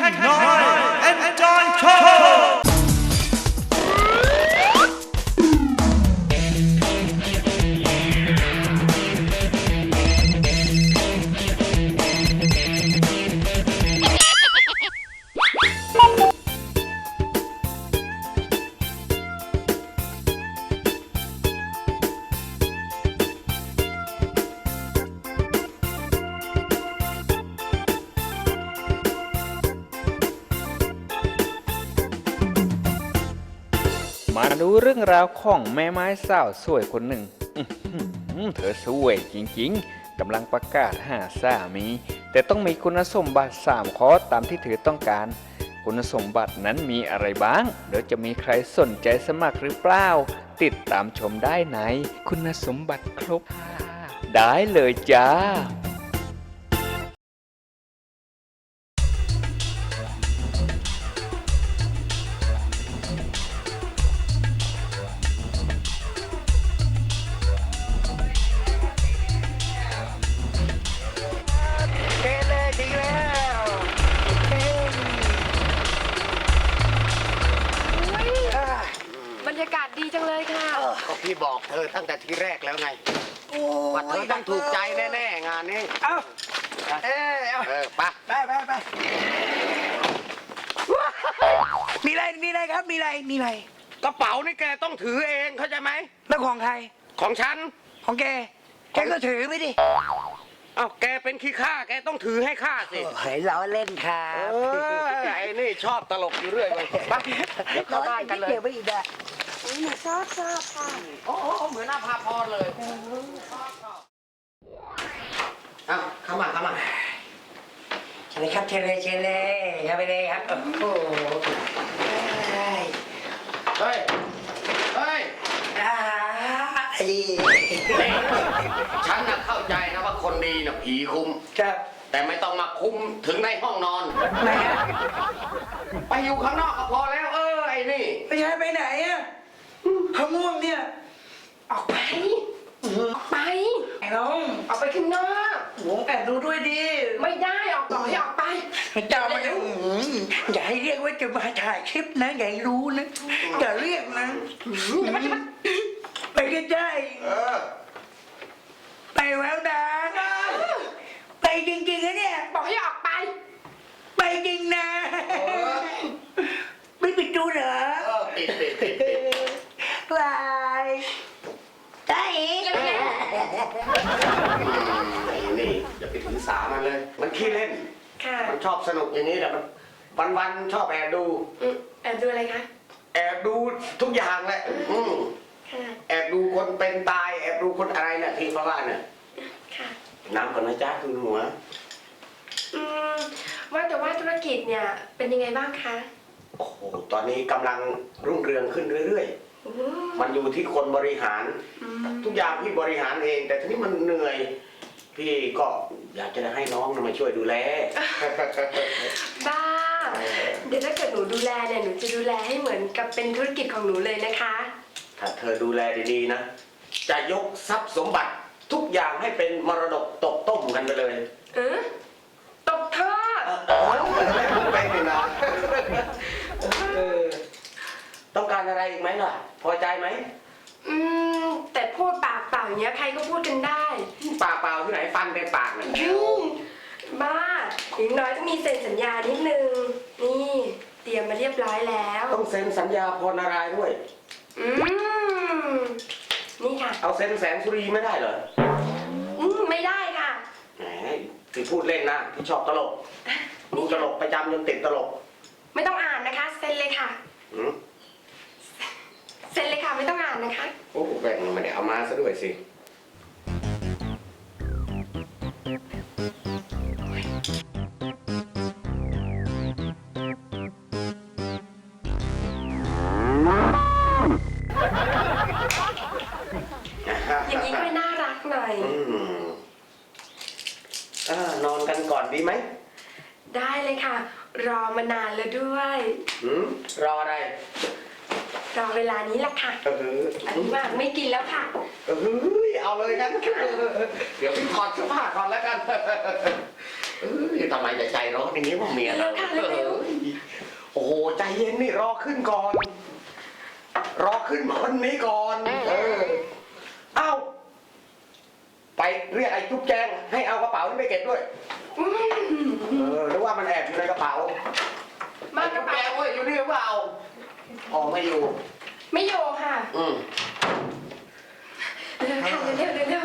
No. มาดูเรื่องราวของแม่ไม้สาวสวยคนหนึ่ง เธอสวยจริงๆ กำลังประกาศหาสามี แต่ต้องมีคุณสมบัติ 3 ข้อตามที่เธอต้องการ คุณสมบัตินั้นมีอะไรบ้าง เดี๋ยวจะมีใครสนใจสมัครหรือเปล่า ติดตามชมได้ใน คุณสมบัติครบ ได้เลยจ้า เธอตั้งแต่ทีแรกแล้วไงว่าเธอต้องถูกใจแน่ๆงานนี้เอ้าเอ้ยเอาเออไปะไปไปไปมีอะไรมีอะไรครับมีอะไรมีอะไรกระเป๋านี่แกต้องถือเองเข้าใจไหมแล้วของใครของฉันของแกแกก็ถือไม่ดิเอ้าแกเป็นขี้ข้าแกต้องถือให้ข้าสิเฮ้ยเราเล่นครัเอบอไอ้นี่ชอบตลกอยู่เรื่อยเลยไปเดี๋ยวเข้าบ้านกันเลย เดี๋ยวไปอีกอะ หนูชอบชอบค่ะโอ้โหเหมือนหน้าพาพรเลยเอ้าเข้ามาเข้ามาเชิญเลยครับเชิญเลยเชิญเลยเข้าไปเลยครับโอ้โหเอ้ยเฮ้ยเฮ้ยอ่าไอ้ฉันน่ะเข้าใจนะว่าคนดีน่ะผีคุ้ม ครับ แต่ไม่ต้องมาคุ้มถึงในห้องนอนแม่ไปอยู่ข้างนอกก็พอแล้ว เออไอ้นี่ไม่ใช่ไปไหนอะ เขาง่วงเนี่ย ออกไปออกไป ไอ้น้องออกไปข้างนอกหวงแอบดูด้วยดิไม่ได้ออกต่อให้ออกไป เจ้ามันอื้อหืออย่าให้เรียกว่าจะมาถ่ายคลิปนะ อย่าให้รู้นะ อย่าเรียกนะไปใกล้เออๆไปแววดาไปจริงๆนะเนี่ย บอกให้ออกไป ไปจริงนะ ไม่ปิดดูเหรอ เออปิดปิดปิดปิด บายตาเอ๋ ไอ้นี่ อย่าไปถือสามันเลย มันขี้เล่น ค่ะมันชอบสนุกอย่างนี้แหละมันวันวันๆชอบแอบดู อืมแอบดูอะไรคะ แอบดูทุกอย่างแหละอืมค่ะ แอบดูคนเป็นตาย แอบดูคนอะไรน่ะที่เขาว่าน่ะค่ะ น้ำก่อนนะจ๊ะคุณหัว อืม ว่าแต่ว่าธุรกิจเนี่ยเป็นยังไงบ้างคะโอ้โห ตอนนี้กำลังรุ่งเรืองขึ้นเรื่อยอืมๆมันอยู่ที่คนบริหาร อืมทุกอย่างพี่บริหารเอง แต่ทีนี้มันเหนื่อย พี่ก็ อยากจะให้น้องน่ะมาช่วยดูแล บ้า เดี๋ยวถ้าเกิดหนูดูแลเนี่ยหนูจะดูแลให้เหมือนกับเป็นธุรกิจของหนูเลยนะคะ ถ้าเธอดูแลดีๆนะ จะยกทรัพย์สมบัติทุกอย่างให้เป็นมรดกตกต้มกันไปเลย เออตกทอดเออพูดไปหนึ่งนะเออต้องการอะไรอีกไหมล่ะ พอใจไหม อืม แต่พูดปากเปล่าอย่างเงี้ยใครก็พูดกันได้ปากเปล่าที่ ไหนฟันในปากน่ะยุ่งบ้าอย่างน้อยต้องมีเซ็นสัญญานิดนึง นี่เตรียมมาเรียบร้อยแล้ว ต้องเซ็นสัญญาพรนารายณ์ด้วย อืมนี่ค่ะ เอาเซ็นแสนสุรีไม่ได้เหรออืมไม่ได้ค่ะ แหมที่พูดเล่นนะที่ชอบตลกดูตลกประจำจนติดตลกไม่ต้องอ่านนะคะ เซ็นเลยค่ะ หืมเซ็นเลยค่ะไม่ต้องอ่านนะคะ โอ้โหแบ่งไม่ได้เอามาซะด้วยสิ อย่างนี้ก็น่ารักหน่อย อืมอ่านอนกันก่อนดีไหมได้เลยค่ะ รอมานานแล้วด้วย หืมรออะไรรอเวลานี้แหละค่ะ เอออันนี้มากไม่กินแล้วค่ะ เออเอาเลยงั้นเดี๋ยวพี่ถอดเสื้อผ้าก่อนแล้ว กันเออทำไมจะใจร้อนอย่างนี้ว่าเมียเราเร็วค่ะเร็วเย็นนี่รอขึ้นก่อน รอขึ้นคนนี้ก่อน เออเอ้า ไปเรียกไอ้จุ๊บแจงให้เอากระเป๋านี่ไปเก็บด้วยเออหรือว่ามันแอบอยู่ในกระเป๋ามากระแปลเป๋าว่าอยู่นี่หรือเปล่าอ๋อไม่อยู่ ไม่โยค่ะอืมเร็วค่ะเร็วเร็วเร็ว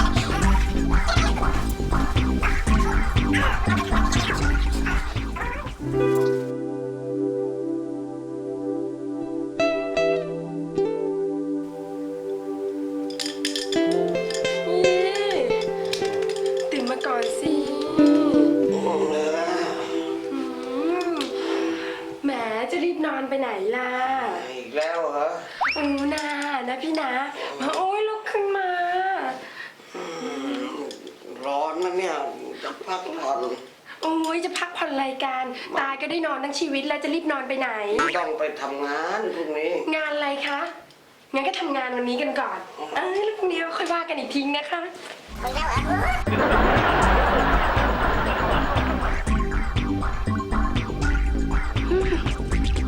ทั้งชีวิตแล้วจะรีบนอนไปไหน ต้องไปทำงานพรุ่งนี้ งานอะไรคะ งั้นก็ทำงานวันนี้กันก่อน เอ้ยแล้วพรุ่งนี้ค่อยว่ากันอีกทีนะคะ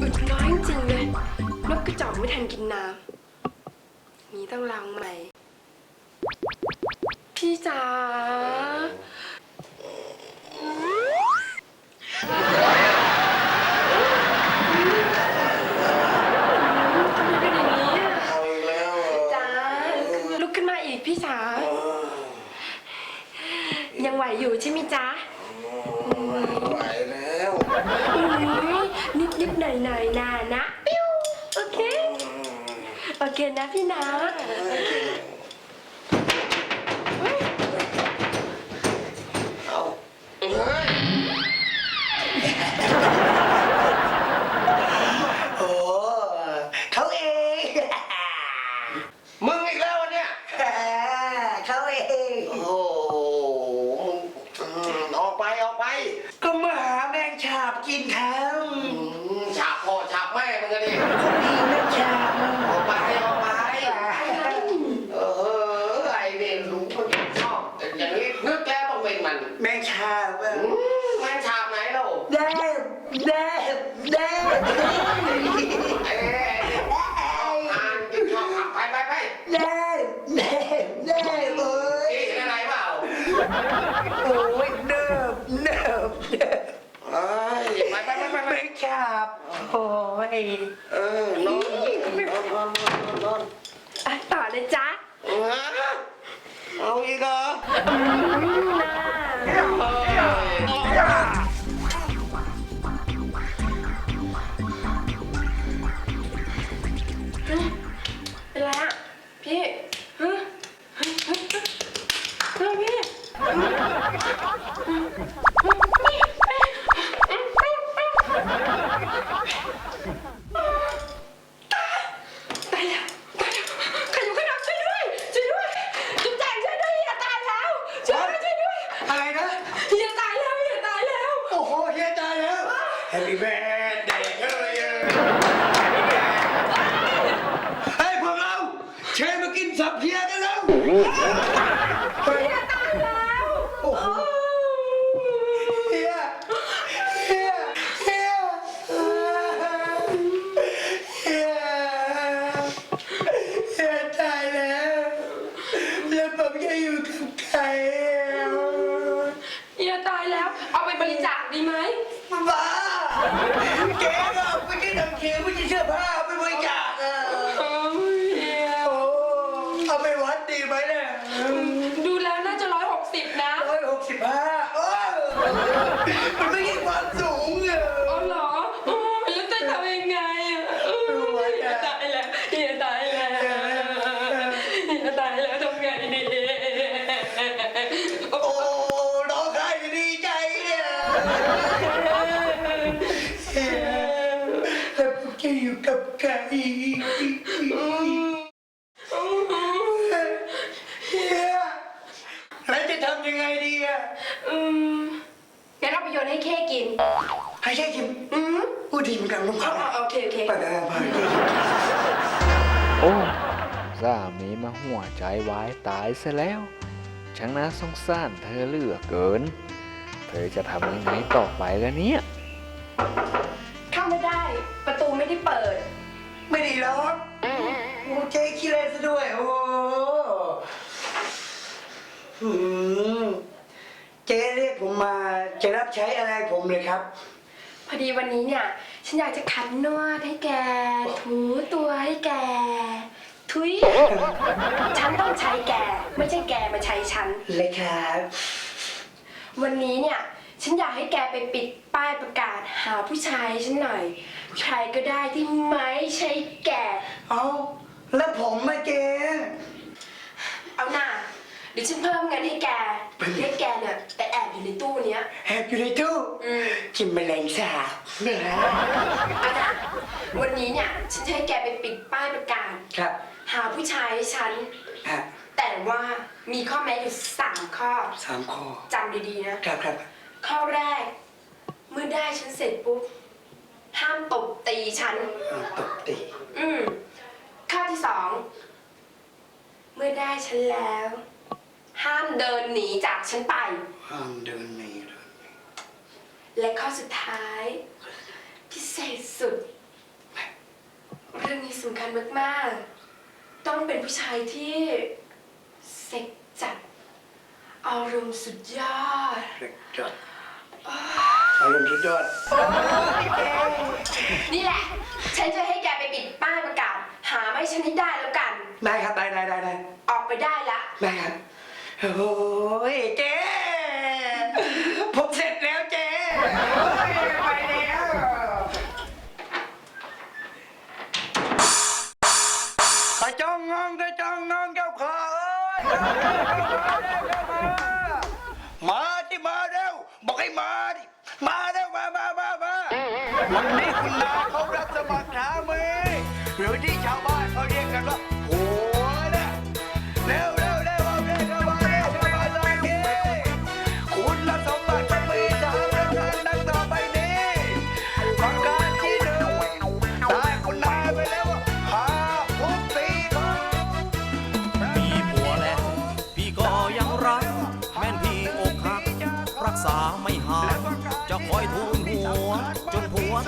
อึดน้อยจริงๆเลย นกกระจอกไม่ทันกินน้ำนี่ต้องล้างใหม่ พี่จ๋าทำไมเป็นอย่างนี้อะ เอาอีกแล้วเหรอ จ๋าลุกขึ้นมาอีกพี่จ๋า ยังไหวอยู่ใช่ไหมจ๊ะไหวแล้วนิดนิดๆหน่อยหน่อยๆนานะปิ้วโอเค โอเคนะพี่นะ โอเค กินครับ อืมฉาบพ่อฉาบแม่มึงอะดิ มีแมงฉาบ ออกไปออกไป เออไอ้เนี่ยรู้มันชอบอย่างนี้นึกแล้วต้องเป็นมัน แมงฉาบ อืมมันฉาบไหนเรา แดบแดบแดบ เอ้ยอ่านกินชอบขับไปไปไป แดบแดบแดบเอ้ย นี่เห็นอะไรเปล่า โอ้ยเนิบเนิบเนิบ เอ้ยไปไปไปไป แม ไป งฉาบ โอ้ยเออนอนนอนนอนนอนนอนอะต่อเลยจ๊ะเอาอีกเหรออืมนะเ Happy birthday to you เฮ้ยพวกเรา เชิญมากินสับเพียกันแล้วอย่าตายแล้ว เฮีย เฮีย เฮีย เฮีย เฮียตายแล้ว แล้วผมจะอยู่กับใครอะอย่าตายแล้ว เอาไปบริจาคดีไหม บ้าแกก็ไม่ใช่ทำเคียงไม่ใช่เสื้อผ้าไม่บริจาคอะโอ้ยเหี้ยโอ้เอาไปวัดดีไหมเนี่ยดูแล้วน่าจะร้อยหกสิบนะร้อยหกสิบห้าโอ้ยมันไม่ใช่ความสูงอะเอาเหรอโอ้ยแล้วจะทำยังไงอะเอ้ยอย่าตายแล้วอย่าตายแล้วอย่าตายแล้วทำไงดีโอ้ร้องไห้ดีใจเนี่ยแล้วผมจะ อยู่กับใครเฮียแล้วจะทำยังไงดีอะอืมงั้นเอาไปโยนให้เข้กินให้ใช่คิมอืมพูดดีเหมือนกันลุงเอาเขาเอาโอเคโอเคไปไปไปโอ้สามีมาหัวใจวายตายซะแล้ว ช่างน่าสงสารเธอเหลือเกิน เธอจะทำยังไงต่อไปกันเนี่ย ใช้อะไรผมเลยครับ พอดีวันนี้เนี่ย ฉันอยากจะขันนวดให้แก ถูตัวให้แก ทุย ฉันต้องใช้แก ไม่ใช่แกมาใช้ฉัน เลยครับ วันนี้เนี่ย ฉันอยากให้แกไปปิดป้ายประกาศหาผู้ชายให้ฉันหน่อย ใครก็ได้ที่ไม่ใช่แก เอาแล้วผมมาเจ๊เอาหน่าเดี๋ยวฉันเพิ่มเงินให้แกให้แกเนี่ยไปแอบอยู่ในตู้เนี้ยแอบอยู่ในตู้อืม กินแมลงสาบเหนื่อยเอาหน่าวันนี้เนี่ยฉันจะให้แกไปปิดป้ายประกาศ ครับหาผู้ชายให้ฉัน ฮะแต่ว่ามีข้อแม้อยู่สามข้อสามคอจำดีๆนะ ครับครับข้อแรก เมื่อได้ฉันเสร็จปุ๊บ ห้ามตบตีฉันอ่าตบตีอืมข้อที่สอง เมื่อได้ฉันแล้ว ห้ามเดินหนีจากฉันไป ห้ามเดินหนีเลยและข้อสุดท้าย พิเศษสุด เรื่องนี้สำคัญมากๆ ต้องเป็นผู้ชายที่เซ็กจัด อารมณ์สุดยอดเล็กจอดอารมณ์สุดยอด นี่แหละ ฉันจะให้แกไปปิดป้ายประกาศ หาไม่ฉันให้ได้แล้วกัน ได้ครับ ได้ได้ได้ได้ออกไปได้ละ ได้ครับ โอ้ยเจ๊ผมเสร็จแล้วเจ๊โอ้ยไปแล้ว กระจองงองกระจองงองเจ้าขาเอ้ยมาที่มาเร็วบอกให้มาดิมาเร็วมามามามาวันนี้คุณนาเขารับสมัครสามีห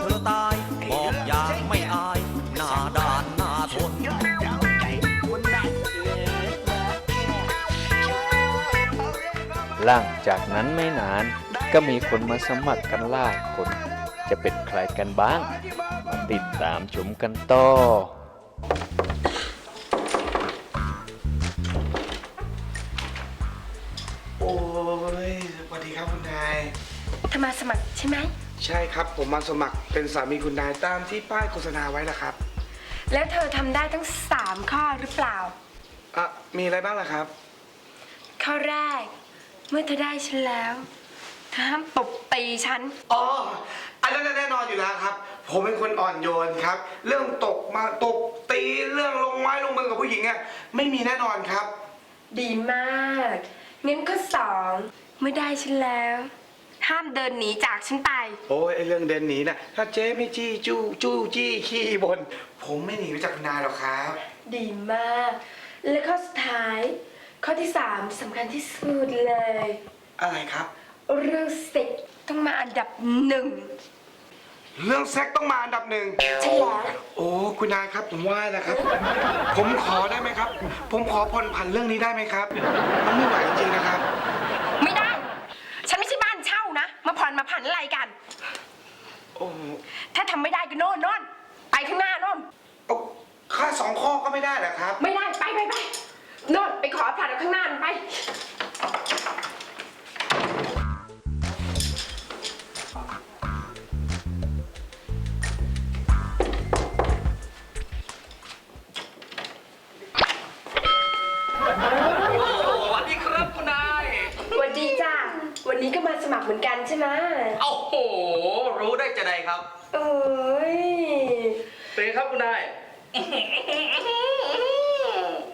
ธอตาย บอกอย่างไม่อาย หน้าด้านหน้าทน หลังจากนั้นไม่นานก็มีคนมาสมัครกันหลายคน จะเป็นใครกันบ้างมาติดตามชมกันต่อ โอ้ยสวัสดีครับคุณนาย เธอมาสมัครใช่ไหม ใช่ครับ ผมมาสมัครเป็นสามีคุณนายตามที่ป้ายโฆษณาไว้ละครับแล้วเธอทำได้ทั้งสามข้อหรือเปล่า อะมีอะไรบ้างล่ะครับ ข้อแรก เมื่อเธอได้ฉันแล้วเธอห้ามตบตีฉัน อ๋อ อันนั้นแน่นอนอยู่แล้วครับ ผมเป็นคนอ่อนโยนครับ เรื่องตกมาตกตีเรื่องลงไม้ลงมือกับผู้หญิงอะไม่มีแน่นอนครับ ดีมากงั้นข้อสองเมื่อได้ฉันแล้ว ห้ามเดินหนีจากฉันไป โอ้ยไอเรื่องเดินหนีนะถ้าเจ๊ไม่จี้จู้จู้จี้ขี้บน ผมไม่หนีไปจากคุณนายหรอกครับ ดีมาก และข้อสุดท้าย ข้อที่สามสำคัญที่สุดเลย อะไรครับ เรื่องเซ็กต้องมาอันดับหนึ่ง เรื่องเซ็กต้องมาอันดับหนึ่ง ใช่แล้ว โอ้คุณนายครับผมว่านะครับ ผมขอได้ไหมครับ ผมขอผ่อนผันเรื่องนี้ได้ไหมครับ มันไม่ไหวจริงๆนะครับ ไหมโอ้โห รู้ได้จะใดครับโอ้ย เป็นครับคุณนาย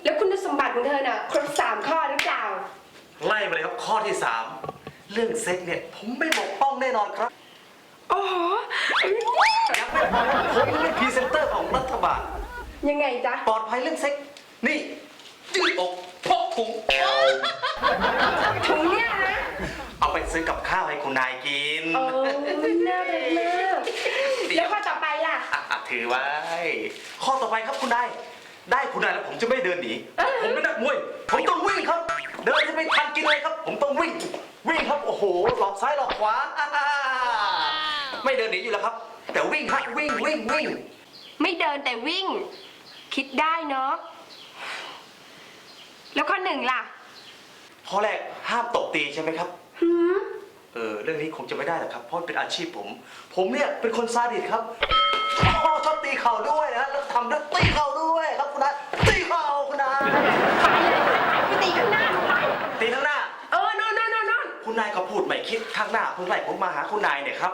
แล้วคุณสมบัติของเธอน่ะครบสามข้อหรือเปล่า ไล่มาเลยครับข้อที่ 3 เรื่องเซ็กเนี่ย ผมไม่บกป้องแน่นอนครับ โอ้โหยังไม่พอครับผมเป็นพรีเซนเตอร์ของรัฐบาล ยังไงจ๊ะ ปลอดภัยเรื่องเซ็ก นี่ยืดอกพกถุงถุงเนี่ยนะ เอาไปซื้อกับข้าวให้คุณนายกินโอ้ยน่ารักมากแล้วข้อต่อไปล่ะ อะอะถือไว้ ข้อต่อไปครับคุณนาย ได้คุณนายแล้วผมจะไม่เดินหนีผมเป็นนักมวย ผมต้องวิ่งครับ เดินจะไม่ทันกินเลยครับ ผมต้องวิ่ง วิ่งครับ โอ้โห หลอกซ้ายหลอกขวาอ่าไม่เดินหนีอยู่แล้วครับ แต่วิ่งครับวิ่งวิ่งวิ่ง ไม่เดินแต่วิ่ง คิดได้เนาะแล้วข้อหนึ่งล่ะ ข้อแรกห้ามตบตีใช่ไหมครับ หืมเออเรื่องนี้คงจะไม่ได้หรอกครับเพราะมันเป็นอาชีพผม ผมเนี่ยเป็นคนซาดิสครับอ๋อชอบตีเข่าด้วยนะแล้วทำด้วยตีเข่าด้วยครับคุณนายตีเข่าคุณนายไปตีข้างหน้าไปตีข้างหน้า เออโน่นโน่นโน่นโน่นคุณนายก็พูดไม่คิดข้างหน้าคุณไล่ผมมาหาคุณนายเนี่ยครับ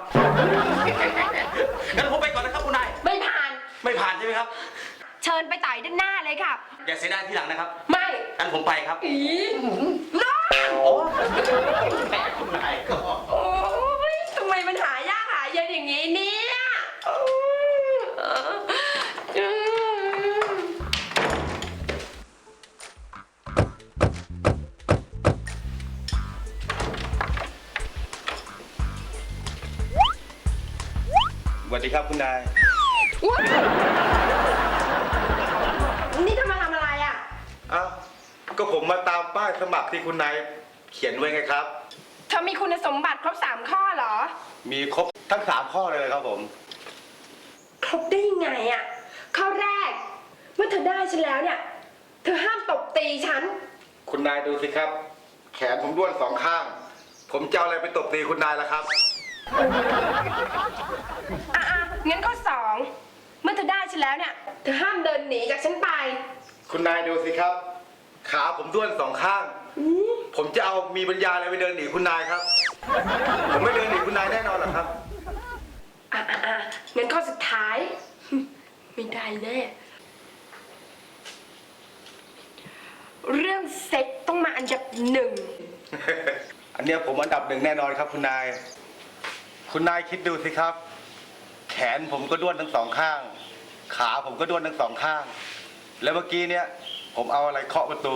งั้นผมไปก่อนนะครับคุณนายไม่ผ่าน ไม่ผ่านใช่ไหมครับ เชิญไปต่อยด้านหน้าเลยค่ะ อย่าเสียดายทีหลังนะครับไม่งั้นผมไปครับ อีน้องโอ้คุณนายก็ โอ้ยทำไมมันหายากหาเย็นอย่างนี้เนี่ยโอ้ยเออเออสวัสดีครับคุณนาย ว้ายนี่เธอมาทำอะไรอะ อ้าว ก็ผมมาตามป้ายสมัครที่คุณนาย เขียนไว้ไงครับ เธอมีคุณสมบัติครบสามข้อเหรอ มีครบทั้งสามข้อเลยนะครับผม ครบได้ยังไงอะข้อแรก เมื่อเธอได้ฉันแล้วเนี่ย เธอห้ามตบตีฉัน คุณนายดูสิครับ แขนผมด้วนสองข้าง ผมจะเอาอะไรไปตบตีคุณนายล่ะครับ อะอะงั้นข้อสองเมื่อเธอได้ฉันแล้วเนี่ย เธอห้ามเดินหนีจากฉันไป คุณนายดูสิครับ ขาผมด้วนสองข้าง ผมจะเอามีปัญญาอะไรไปเดินหนีคุณนายครับ ผมไม่เดินหนีคุณนายแน่นอนหรอกครับ อะอะอะงั้นข้อสุดท้าย ไม่ได้แน่ เรื่องเซ็กต้องมาอันดับหนึ่ง อันเนี้ยผมอันดับหนึ่งแน่นอนครับคุณนาย คุณนายคิดดูสิครับ แขนผมก็ด้วนทั้งสองข้าง ขาผมก็ด้วนทั้งสองข้าง แล้วเมื่อกี้เนี่ย ผมเอาอะไรเคาะประตู